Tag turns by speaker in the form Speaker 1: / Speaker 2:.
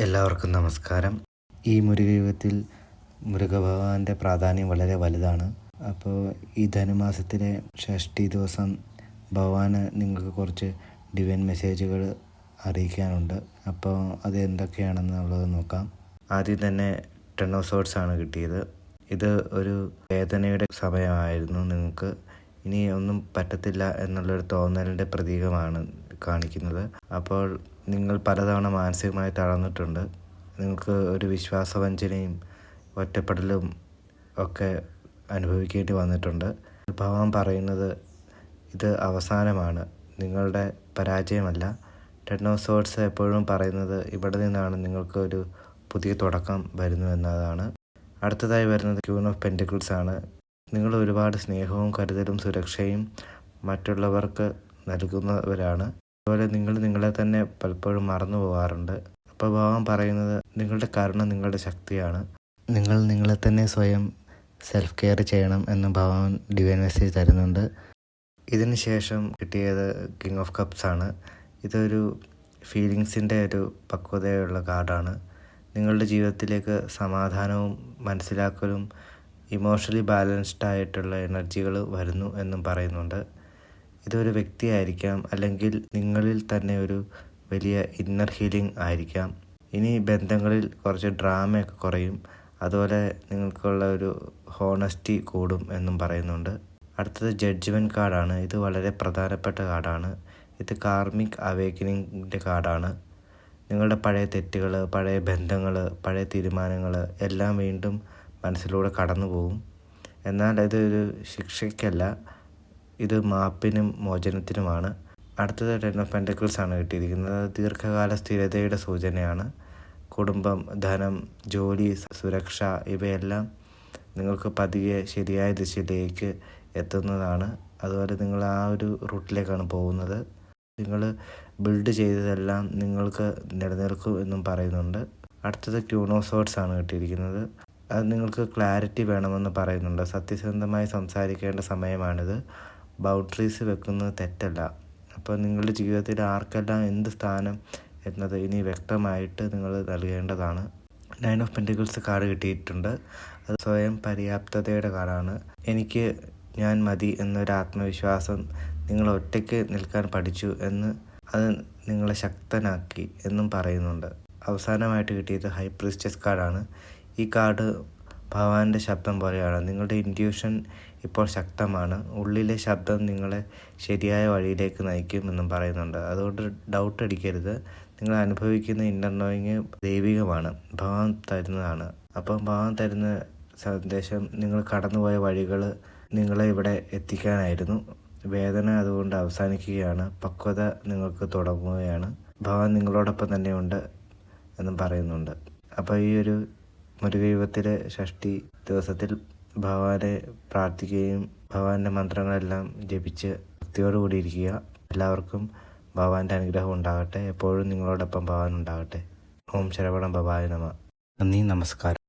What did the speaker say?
Speaker 1: എല്ലാവർക്കും നമസ്കാരം. ഈ മുരുകയുഗത്തിൽ മുരുകഭഗവാന്റെ പ്രാധാന്യം വളരെ വലുതാണ്. അപ്പോൾ ഈ ധനുമാസത്തിലെ ഷഷ്ടി ദിവസം ഭഗവാന് നിങ്ങൾക്ക് കുറച്ച് ഡിവൈൻ മെസ്സേജുകൾ അറിയിക്കാനുണ്ട്. അപ്പോൾ അത് എന്തൊക്കെയാണെന്നുള്ളത് നോക്കാം. ആദ്യം തന്നെ ടെൻ ഓഫ് സോട്സ് ആണ് കിട്ടിയത്. ഇത് ഒരു വേദനയുടെ സമയമായിരുന്നു നിങ്ങൾക്ക്. ഇനി ഒന്നും പറ്റത്തില്ല എന്നുള്ളൊരു തോന്നലിന്റെ പ്രതീകമാണ് കാണിക്കുന്നത്. അപ്പോൾ നിങ്ങൾ പലതവണ മാനസികമായി തളർന്നിട്ടുണ്ട്. നിങ്ങൾക്ക് ഒരു വിശ്വാസവഞ്ചനയും ഒറ്റപ്പെടലും ഒക്കെ അനുഭവിക്കേണ്ടി വന്നിട്ടുണ്ട്. ഭഗവാൻ പറയുന്നത് ഇത് അവസാനമാണ്. നിങ്ങളുടെ പരാജയമല്ല. ടെൻ ഓഫ് സോഡ്സ് എപ്പോഴും പറയുന്നത് ഇവിടെ നിന്നാണ് നിങ്ങൾക്ക് ഒരു പുതിയ തുടക്കം വരുന്നു എന്നതാണ്. അടുത്തതായി വരുന്നത് ക്യൂൺ ഓഫ് പെന്റിക്കിൾസ് ആണ്. നിങ്ങൾ ഒരുപാട് സ്നേഹവും കരുതലും സുരക്ഷയും മറ്റുള്ളവർക്ക് നൽകുന്നവരാണ്. അതുപോലെ നിങ്ങൾ നിങ്ങളെ തന്നെ പലപ്പോഴും മറന്നു പോകാറുണ്ട്. അപ്പോൾ ഭഗവാൻ പറയുന്നത് നിങ്ങളുടെ കരുണ നിങ്ങളുടെ ശക്തിയാണ്. നിങ്ങൾ നിങ്ങളെ തന്നെ സ്വയം സെൽഫ് കെയർ ചെയ്യണം എന്ന് ഭഗവാൻ ഡിവൈൻ മെസ്സേജ് തരുന്നുണ്ട്. ഇതിന് ശേഷം കിട്ടിയത് കിങ് ഓഫ് കപ്സ് ആണ്. ഇതൊരു ഫീലിങ്സിന്റെ ഒരു പക്വതയുള്ള കാർഡാണ്. നിങ്ങളുടെ ജീവിതത്തിലേക്ക് സമാധാനവും മനസ്സിലാക്കലും ഇമോഷണലി ബാലൻസ്ഡ് ആയിട്ടുള്ള എനർജികൾ വരുന്നു എന്നും പറയുന്നുണ്ട്. ഇതൊരു വ്യക്തിയായിരിക്കാം അല്ലെങ്കിൽ നിങ്ങളിൽ തന്നെ ഒരു വലിയ ഇന്നർ ഹീലിംഗ് ആയിരിക്കാം. ഇനി ബന്ധങ്ങളിൽ കുറച്ച് ഡ്രാമയൊക്കെ കുറയും. അതുപോലെ നിങ്ങൾക്കുള്ള ഒരു ഹോണസ്റ്റി കൂടും എന്നും പറയുന്നുണ്ട്. അടുത്തത് ജഡ്ജ്മെന്റ് കാർഡാണ് ഇത് വളരെ പ്രധാനപ്പെട്ട കാർഡാണ് ഇത് കാർമിക് അവേക്കനിങ്ങിന്റെ കാർഡാണ് നിങ്ങളുടെ പഴയ തെറ്റുകൾ പഴയ ബന്ധങ്ങൾ പഴയ തീരുമാനങ്ങൾ എല്ലാം വീണ്ടും മനസ്സിലൂടെ കടന്നു പോകും എന്നാൽ ഇതൊരു ശിക്ഷയ്ക്കല്ല. ഇത് മാപ്പിനും മോചനത്തിനുമാണ്. അടുത്തത് ടെൻ ഓഫ് പെന്റക്കിൾസ് ആണ് കിട്ടിയിരിക്കുന്നത്. ദീർഘകാല സ്ഥിരതയുടെ സൂചനയാണ്. കുടുംബം ധനം ജോലി സുരക്ഷ ഇവയെല്ലാം നിങ്ങൾക്ക് പതിയെ ശരിയായ ദിശയിലേക്ക് എത്തുന്നതാണ്. അതുപോലെ നിങ്ങൾ ആ ഒരു റൂട്ടിലേക്കാണ് പോകുന്നത്. നിങ്ങൾ ബിൽഡ് ചെയ്തതെല്ലാം നിങ്ങൾക്ക് നിലനിൽക്കും എന്നും പറയുന്നുണ്ട്. അടുത്തത് ക്യൂണോസോട്സ് ആണ് കിട്ടിയിരിക്കുന്നത്. അത് നിങ്ങൾക്ക് ക്ലാരിറ്റി വേണമെന്ന് പറയുന്നുണ്ട്. സത്യസന്ധമായി സംസാരിക്കേണ്ട സമയമാണിത്. ബൗണ്ടറീസ് വെക്കുന്നത് തെറ്റല്ല. അപ്പോൾ നിങ്ങളുടെ ജീവിതത്തിൽ ആർക്കെല്ലാം എന്ത് സ്ഥാനം എന്നത് ഇനി വ്യക്തമായിട്ട് നിങ്ങൾ നൽകേണ്ടതാണ്. നയൻ ഓഫ് പെന്റിക്കിൾസ് കാർഡ് കിട്ടിയിട്ടുണ്ട്. അത് സ്വയം പര്യാപ്തതയുടെ കാർഡാണ്. എനിക്ക് ഞാൻ മതി എന്നൊരു ആത്മവിശ്വാസം നിങ്ങൾ ഒറ്റയ്ക്ക് നിൽക്കാൻ പഠിച്ചു എന്ന് അത് നിങ്ങളെ ശക്തനാക്കി എന്നും പറയുന്നുണ്ട്. അവസാനമായിട്ട് കിട്ടിയത് ഹൈ പ്രിസ്റ്റസ് കാർഡാണ് ഈ കാർഡ് ഭഗവാന്റെ ശബ്ദം പോലെയാണ്. നിങ്ങളുടെ ഇന്റ്യൂഷൻ ഇപ്പോൾ ശക്തമാണ്. ഉള്ളിലെ ശബ്ദം നിങ്ങളെ ശരിയായ വഴിയിലേക്ക് നയിക്കും എന്നും പറയുന്നുണ്ട്. അതുകൊണ്ട് ഡൗട്ട് അടിക്കരുത്. നിങ്ങൾ അനുഭവിക്കുന്ന ഇന്നർ നോയിങ് ദൈവികമാണ്. ഭഗവാൻ തരുന്നതാണ്. അപ്പം ഭഗവാൻ തരുന്ന സന്ദേശം നിങ്ങൾ കടന്നുപോയ വഴികൾ നിങ്ങളെ ഇവിടെ എത്തിക്കാനായിരുന്നു. വേദന അതുകൊണ്ട് അവസാനിക്കുകയാണ്. പക്വത നിങ്ങൾക്ക് തുടങ്ങുകയാണ്. ഭഗവാൻ നിങ്ങളോടൊപ്പം തന്നെയുണ്ട് എന്നും പറയുന്നുണ്ട്. അപ്പോൾ ഈ ഒരു മുരുകയുഗത്തിലെ ഷഷ്ടി ദിവസത്തിൽ ഭഗവാനെ പ്രാർത്ഥിക്കുകയും ഭഗവാന്റെ മന്ത്രങ്ങളെല്ലാം ജപിച്ച് ഭക്തിയോടുകൂടി ഇരിക്കുക. എല്ലാവർക്കും ഭഗവാന്റെ അനുഗ്രഹം ഉണ്ടാകട്ടെ. എപ്പോഴും നിങ്ങളോടൊപ്പം ഭഗവാൻ ഉണ്ടാകട്ടെ. ഓം ശരവണ ഭവായ നമ. നന്ദി നമസ്കാരം.